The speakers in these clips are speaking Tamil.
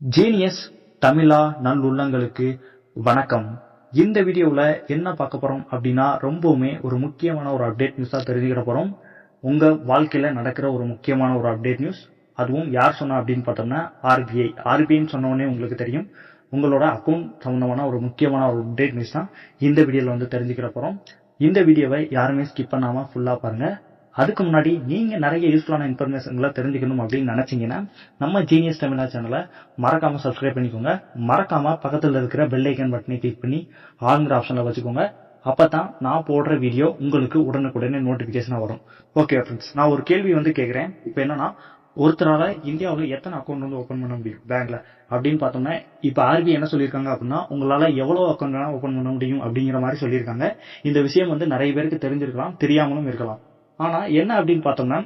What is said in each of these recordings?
ஜீனியஸ் தமிழா நல்லுள்ளங்களுக்கு வணக்கம். இந்த வீடியோவில் என்ன பார்க்க போகிறோம் அப்படின்னா ரொம்பவுமே ஒரு முக்கியமான ஒரு அப்டேட் நியூஸாக தெரிஞ்சுக்கிட போகிறோம் உங்கள் வாழ்க்கையில் நடக்கிற ஒரு முக்கியமான ஒரு அப்டேட் நியூஸ் அதுவும் யார் சொன்னா அப்படின்னு பார்த்தோம்னா ஆர்பிஐ ஆர்பிஐன்னு சொன்னோடனே உங்களுக்கு தெரியும். உங்களோட அக்கௌண்ட் சம்மந்தமான ஒரு முக்கியமான ஒரு அப்டேட் நியூஸ் தான் இந்த வீடியோவில் வந்து தெரிஞ்சுக்கிட போகிறோம் இந்த வீடியோவை யாருமே ஸ்கிப் பண்ணாமல் ஃபுல்லாக பாருங்கள் அதுக்கு முன்னாடி நீங்க நிறைய யூஸ்ஃபுல்லான இன்ஃபர்மேஷன்களை தெரிஞ்சுக்கணும் அப்படின்னு நினைச்சீங்கன்னா நம்ம ஜீனியஸ் தமிழா சேனலை மறக்காம சப்ஸ்கிரைப் பண்ணிக்கோங்க. மறக்காம பக்கத்தில் இருக்கிற பெல் ஐக்கன் பட்டனை கிளிக் பண்ணி ஆளுங்கிற ஆப்ஷன்ல வச்சுக்கோங்க. அப்பதான் நான் போடுற வீடியோ உங்களுக்கு உடனுக்குடனே நோட்டிபிகேஷனா வரும். ஓகே ஃப்ரெண்ட்ஸ் நான் ஒரு கேள்வி வந்து கேட்கிறேன் இப்போ என்னன்னா ஒருத்தரால இந்தியாவில் எத்தனை அக்கௌண்ட் வந்து ஓப்பன் பண்ண முடியும்? பேங்க்ல அப்படின்னு பார்த்தோம்னா இப்போ ஆர்பிஐ என்ன சொல்லியிருக்காங்க அப்படின்னா உங்களால எவ்வளவு அக்கௌண்ட் வேணா ஓப்பன் பண்ண முடியும் அப்படிங்கிற மாதிரி சொல்லியிருக்காங்க. இந்த விஷயம் வந்து நிறைய பேருக்கு தெரிஞ்சிருக்கலாம் தெரியாமலும் இருக்கலாம். ஆனால் என்ன அப்படின்னு பார்த்தோம்னா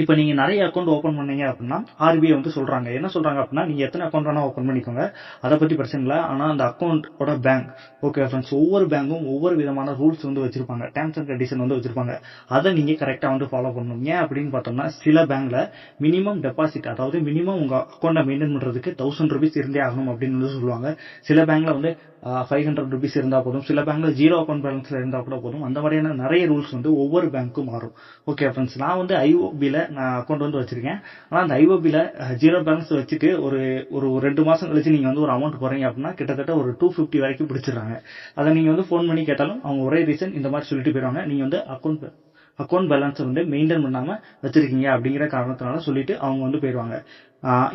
இப்போ நீங்கள் நிறைய அக்கௌண்ட் ஓப்பன் பண்ணீங்க அப்படின்னா ஆர்பிஐ வந்து சொல்கிறாங்க என்ன சொல்கிறாங்க அப்படின்னா நீங்கள் எத்தனை அக்கௌண்ட் வேணால் ஓப்பன் பண்ணிக்கோங்க. அதை பற்றி பிரச்சனை இல்லை. ஆனால் அந்த அக்கௌண்ட்டோட பேங்க் ஓகே ஃப்ரெண்ட்ஸ் ஒவ்வொரு பேங்க்கும் ஒவ்வொரு விதமான ரூல்ஸ் வந்து வச்சிருப்பாங்க. டேர்ம்ஸ் அண்ட் கண்டிஷன் வந்து வச்சிருப்பாங்க. அதை நீங்கள் கரெக்டாக வந்து ஃபாலோ பண்ணணும். ஏன் அப்படின்னு பார்த்தோம்னா சில பேங்க்ல மினிமம் டெபாசிட் அதாவது மினிமம் உங்கள் அக்கௌண்ட்டை மெயின்டைன் பண்ணுறதுக்கு தௌசண்ட் ருபீஸ் இருந்தே ஆகணும் அப்படின்னு வந்து சொல்லுவாங்க. சில பேங்க்ல வந்து ஃபைவ் ஹண்ட்ரட் ருபீஸ் இருந்தால் போதும். சில பேங்க்ல ஜீரோ அக்கௌண்ட் பேலன்ஸ்ல இருந்தால் கூட போதும். அந்த மாதிரியான நிறைய ரூல்ஸ் வந்து ஒவ்வொரு பேங்க்கும் மாறும். ஓகே ஃப்ரெண்ட்ஸ் நான் வந்து ஐஓபியில் நான் அக்கௌண்ட் வந்து வச்சிருக்கேன். ஆனால் அந்த ஐஓபியில் ஜீரோ பேலன்ஸ் வச்சுட்டு ஒரு ஒரு ரெண்டு மாசம் கழிச்சு நீங்க வந்து ஒரு அமௌண்ட் போறீங்க அப்படின்னா கிட்டத்தட்ட ஒரு டூ ஃபிஃப்டி வரைக்கும் பிடிச்சிடுறாங்க. அதை நீங்க வந்து ஃபோன் பண்ணி கேட்டாலும் அவங்க ஒரே ரீசன் இந்த மாதிரி சொல்லிட்டு போயிடுவாங்க. நீங்க வந்து அக்கௌண்ட் அக்கௌண்ட் பேலன்ஸ் வந்து மெயின்டைன் பண்ணாம வச்சிருக்கீங்க அப்படிங்கிற காரணத்தினால சொல்லிட்டு அவங்க வந்து போயிடுவாங்க.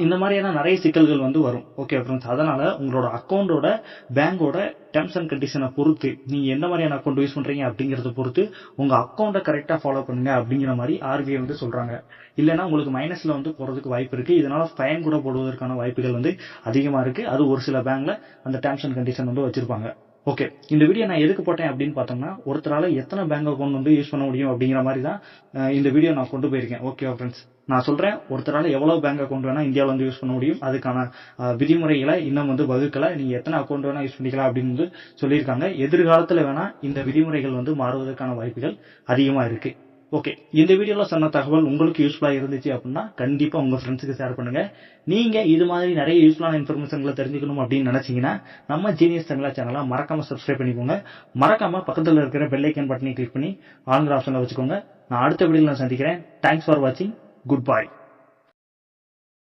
இந்த மாதிரியான நிறைய சிக்கல்கள் வந்து வரும். ஓகே ஃப்ரெண்ட்ஸ் அதனால உங்களோட அக்கௌண்டோட பேங்கோட டேர்ம்ஸ் அண்ட் கண்டிஷனை பொறுத்து நீங்கள் எந்த மாதிரியான அக்கௌண்ட் யூஸ் பண்ணுறீங்க அப்படிங்கிறத பொறுத்து உங்கள் அக்கௌண்ட்டை கரெக்டாக ஃபாலோ பண்ணுங்க அப்படிங்கிற மாதிரி ஆர்பிஐ வந்து சொல்கிறாங்க இல்லைன்னா உங்களுக்கு மைனஸில் வந்து போகிறதுக்கு வாய்ப்பு இருக்குது இதனால் ஃபைன் கூட போடுவதற்கான வாய்ப்புகள் வந்து அதிகமாக இருக்குது அது ஒரு சில பேங்கில் அந்த டேர்ம்ஸ் அண்ட் கண்டிஷன் வந்து வச்சுருப்பாங்க. ஓகே இந்த வீடியோ நான் எதுக்கு போட்டேன் அப்படின்னு பார்த்தோம்னா ஒருத்தரால எத்தனை பேங்க் அக்கௌண்ட் வந்து யூஸ் பண்ண முடியும் அப்படிங்கிற மாதிரி தான் இந்த வீடியோ நான் கொண்டு போயிருக்கேன். ஓகே ஃப்ரெண்ட்ஸ் நான் சொல்றேன் ஒருத்தரால எவ்வளவு பேங்க் அக்கௌண்ட் வேணா இந்தியாவில் வந்து யூஸ் பண்ண முடியும். அதுக்கான விதிமுறைகளை இன்னும் வந்து வகுக்கல. நீங்க எத்தனை அக்கௌண்ட் வேணா யூஸ் பண்ணிக்கலாம் அப்படின்னு வந்து சொல்லியிருக்காங்க. எதிர்காலத்துல வேணா இந்த விதிமுறைகள் வந்து மாறுவதற்கான வாய்ப்புகள் அதிகமா இருக்கு. ஓகே இந்த வீடியோல சொன்ன தகவல் உங்களுக்கு யூஸ்ஃபுல்லா இருந்துச்சு அப்படின்னா கண்டிப்பா உங்க ஃப்ரெண்ட்ஸுக்கு ஷேர் பண்ணுங்க. நீங்க இது மாதிரி நிறைய யூஸ்ஃபுல்லான இன்ஃபர்மேஷன்களை தெரிஞ்சுக்கணும் அப்படின்னு நினைச்சீங்கன்னா நம்ம ஜீனியஸ் தமிழா சேனலை மறக்காம சப்ஸ்கிரைப் பண்ணிக்கோங்க. மறக்காம பக்கத்துல இருக்கிற பெல்லைக்கன் பட்டனை கிளிக் பண்ணி ஆன்கிற ஆப்ஷன்ல வச்சுக்கோங்க. நான் அடுத்த வீடியோல சந்திக்கிறேன். தேங்க்ஸ் ஃபார் வாட்சிங் குட் பை